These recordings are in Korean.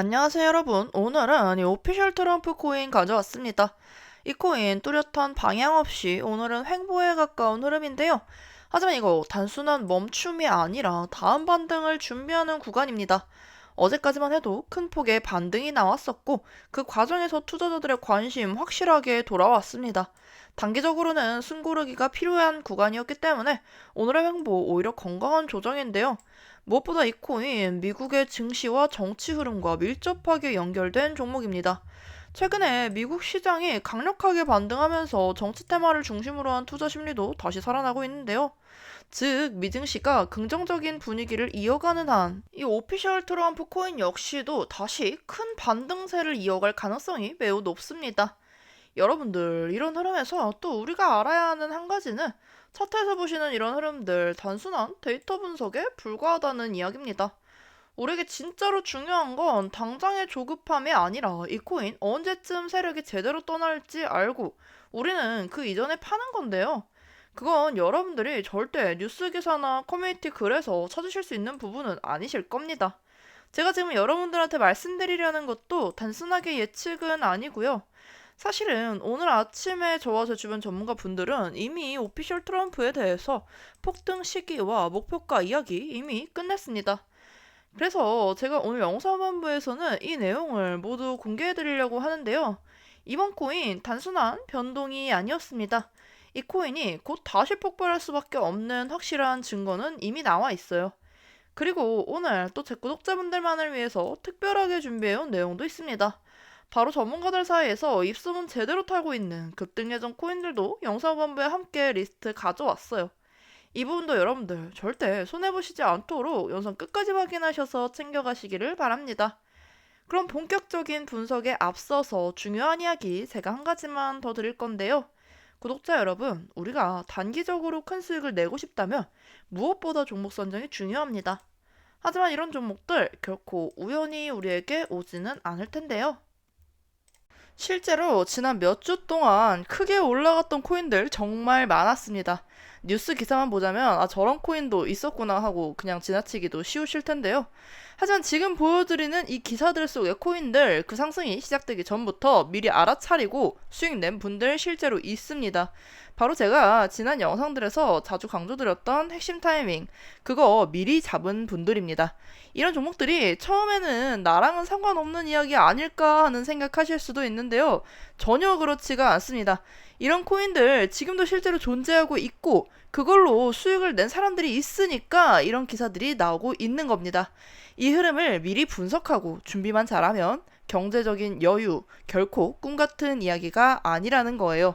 안녕하세요 여러분. 오늘은 이 오피셜 트럼프 코인 가져왔습니다. 이 코인 뚜렷한 방향 없이 오늘은 횡보에 가까운 흐름인데요. 하지만 이거 단순한 멈춤이 아니라 다음 반등을 준비하는 구간입니다 어제까지만 해도 큰 폭의 반등이 나왔었고 그 과정에서 투자자들의 관심 확실하게 돌아왔습니다 단기적으로는 숨고르기가 필요한 구간이었기 때문에 오늘의 횡보 오히려 건강한 조정인데요 무엇보다 이 코인 미국의 증시와 정치 흐름과 밀접하게 연결된 종목입니다. 최근에 미국 시장이 강력하게 반등하면서 정치 테마를 중심으로 한 투자 심리도 다시 살아나고 있는데요. 즉, 미증시가 긍정적인 분위기를 이어가는 한, 이 오피셜 트럼프 코인 역시도 다시 큰 반등세를 이어갈 가능성이 매우 높습니다. 여러분들, 이런 흐름에서 또 우리가 알아야 하는 한 가지는 차트에서 보시는 이런 흐름들 단순한 데이터 분석에 불과하다는 이야기입니다. 우리에게 진짜로 중요한 건 당장의 조급함이 아니라 이 코인 언제쯤 세력이 제대로 떠날지 알고 우리는 그 이전에 파는 건데요. 그건 여러분들이 절대 뉴스 기사나 커뮤니티 글에서 찾으실 수 있는 부분은 아니실 겁니다. 제가 지금 여러분들한테 말씀드리려는 것도 단순하게 예측은 아니고요. 사실은 오늘 아침에 저와 제 주변 전문가 분들은 이미 오피셜 트럼프에 대해서 폭등 시기와 목표가 이야기 이미 끝냈습니다. 그래서 제가 오늘 영상본부에서는 이 내용을 모두 공개해 드리려고 하는데요. 이번 코인 단순한 변동이 아니었습니다. 이 코인이 곧 다시 폭발할 수밖에 없는 확실한 증거는 이미 나와 있어요. 그리고 오늘 또 제 구독자분들만을 위해서 특별하게 준비해온 내용도 있습니다. 바로 전문가들 사이에서 입소문 제대로 타고 있는 급등 예정 코인들도 영상 본부에 함께 리스트 가져왔어요. 이 부분도 여러분들 절대 손해보시지 않도록 영상 끝까지 확인하셔서 챙겨가시기를 바랍니다. 그럼 본격적인 분석에 앞서서 중요한 이야기 제가 한 가지만 더 드릴 건데요. 구독자 여러분, 우리가 단기적으로 큰 수익을 내고 싶다면 무엇보다 종목 선정이 중요합니다. 하지만 이런 종목들 결코 우연히 우리에게 오지는 않을 텐데요. 실제로 지난 몇 주 동안 크게 올라갔던 코인들 정말 많았습니다. 뉴스 기사만 보자면 아 저런 코인도 있었구나 하고 그냥 지나치기도 쉬우실 텐데요. 하지만 지금 보여드리는 이 기사들 속의 코인들 그 상승이 시작되기 전부터 미리 알아차리고 수익 낸 분들 실제로 있습니다. 바로 제가 지난 영상들에서 자주 강조드렸던 핵심 타이밍, 그거 미리 잡은 분들입니다. 이런 종목들이 처음에는 나랑은 상관없는 이야기 아닐까 하는 생각하실 수도 있는데요. 전혀 그렇지가 않습니다. 이런 코인들 지금도 실제로 존재하고 있고 그걸로 수익을 낸 사람들이 있으니까 이런 기사들이 나오고 있는 겁니다. 이 흐름을 미리 분석하고 준비만 잘하면 경제적인 여유, 결코 꿈 같은 이야기가 아니라는 거예요.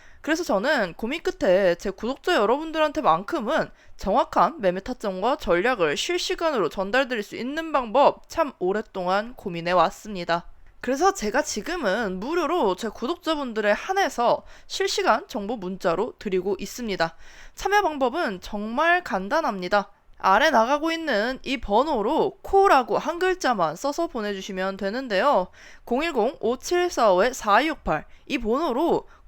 그래서 저는 고민 끝에 제 구독자 여러분들한테만큼은 정확한 매매 타점과 전략을 실시간으로 전달드릴 수 있는 방법 참 오랫동안 고민해 왔습니다. 그래서 제가 지금은 무료로 제 구독자분들에 한해서 실시간 정보 문자로 드리고 있습니다. 참여 방법은 정말 간단합니다. 아래 나가고 있는 이 번호로 코라고 한 글자만 써서 보내주시면 되는데요. 010-5745-4268 이 번호로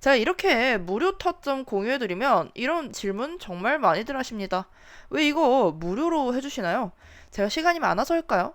제가 이렇게 무료 타점 공유해드리면 이런 질문 정말 많이들 하십니다. 왜 이거 무료로 해주시나요? 제가 시간이 많아서일까요?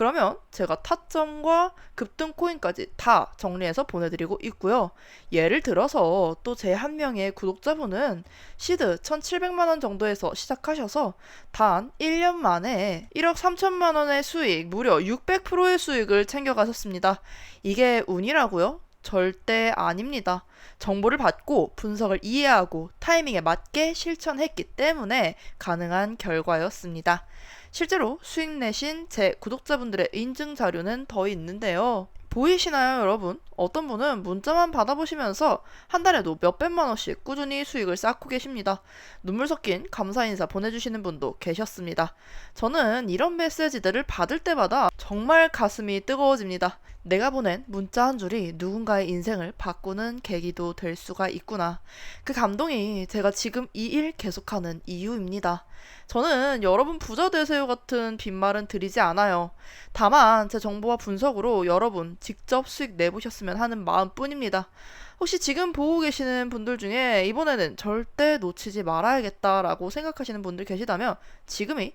그러면 제가 타점과 급등 코인까지 다 정리해서 보내드리고 있고요. 예를 들어서 또 제 한 명의 구독자분은 시드 1,700만원 정도에서 시작하셔서 단 1년 만에 1억 3천만 원의 수익, 무려 600%의 수익을 챙겨가셨습니다. 이게 운이라고요? 절대 아닙니다. 정보를 받고 분석을 이해하고 타이밍에 맞게 실천했기 때문에 가능한 결과였습니다. 실제로 수익 내신 제 구독자분들의 인증 자료는 더 있는데요. 보이시나요, 여러분? 어떤 분은 문자만 받아보시면서 한 달에도 몇백만 원씩 꾸준히 수익을 쌓고 계십니다. 눈물 섞인 감사 인사 보내주시는 분도 계셨습니다. 저는 이런 메시지들을 받을 때마다 정말 가슴이 뜨거워집니다. 내가 보낸 문자 한 줄이 누군가의 인생을 바꾸는 계기도 될 수가 있구나. 그 감동이 제가 지금 이 일 계속하는 이유입니다. 저는 여러분 부자 되세요 같은 빈말은 드리지 않아요. 다만 제 정보와 분석으로 여러분 직접 수익 내보셨으면 하는 마음뿐입니다. 혹시 지금 보고 계시는 분들 중에 이번에는 절대 놓치지 말아야겠다라고 생각하시는 분들 계시다면 지금이